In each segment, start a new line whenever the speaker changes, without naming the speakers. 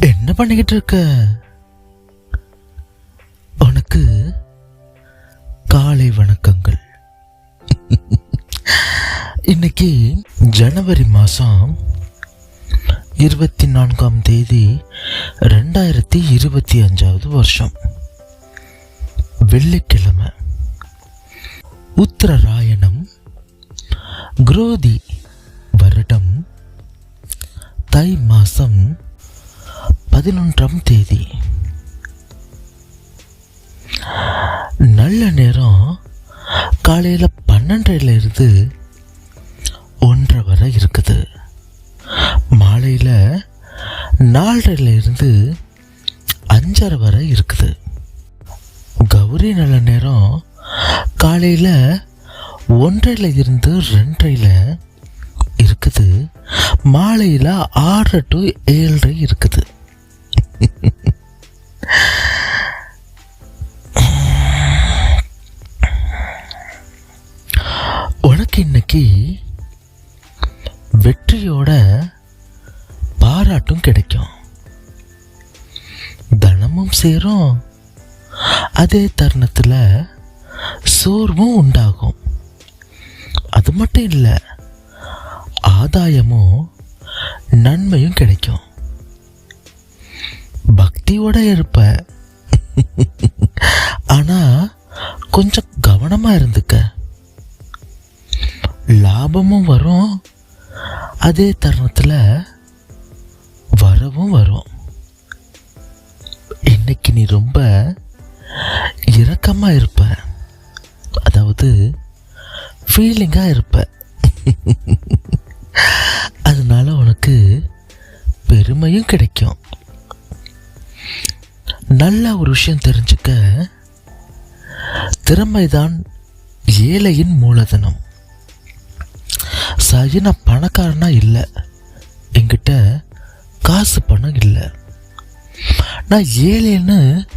என்ன பண்ணிக்கிட்டு இருக்க உனக்கு காலை வணக்கங்கள். இன்னைக்கு ஜனவரி மாதம் இருபத்தி நான்காம் தேதி ரெண்டாயிரத்தி இருபத்தி அஞ்சாவது வருஷம். வெள்ளிக்கிழமை. உத்தரராயணம் குரோதி வருடம் தை மாதம் பதினொன்றாம் தேதி. நல்ல நேரம். காலையில் பன்னெண்டிலிருந்து ஒன்றரை வரை இருக்குது. மாலையில் நாலரைலிருந்து அஞ்சரை வரை இருக்குது. கௌரி நல்ல நேரம். காலையில் ஒன்றையில இருந்து ரெண்டரையில் இருக்குது. மாலையில் ஆறரை டு ஏழரை இருக்குது. உனக்கு இன்னைக்கு வெற்றியோட பாராட்டும் கிடைக்கும். தனமும் சேரும். அதே தருணத்தில் சோர்வும் உண்டாகும். அது மட்டும் இல்லை ஆதாயமும் நன்மையும் கிடைக்கும். பக்தியோட இருப்ப. ஆனா கொஞ்சம் கவனமா இருந்துக்க. லாபமும் வரும். அதே தருணத்தில் வரவும் வரும். இன்னைக்கு நீ ரொம்ப இரக்கமாக இருப்ப. அதாவது ஃபீலிங்காக இருப்ப. அதனால உனக்கு பெருமையும் கிடைக்கும். நல்ல ஒரு விஷயம் தெரிஞ்சுக்க திறமைதான் ஏழையின் மூலதனம். சரி நான் பணக்காரனா இல்லை. என்கிட்ட காசு பணம் இல்லை. நான் ஏழைன்னு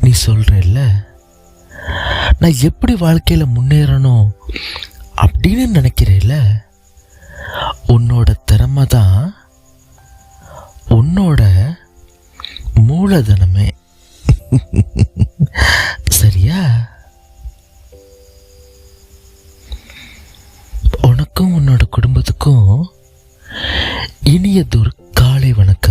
நீ சொல்கிறல்ல நான் எப்படி வாழ்க்கையில் முன்னேறணும் அப்படின்னு நினைக்கிறேல்ல? உன்னோட சரியா? உனக்கும் உன்னோட குடும்பத்துக்கும் இனியதொரு காலை வணக்கம்.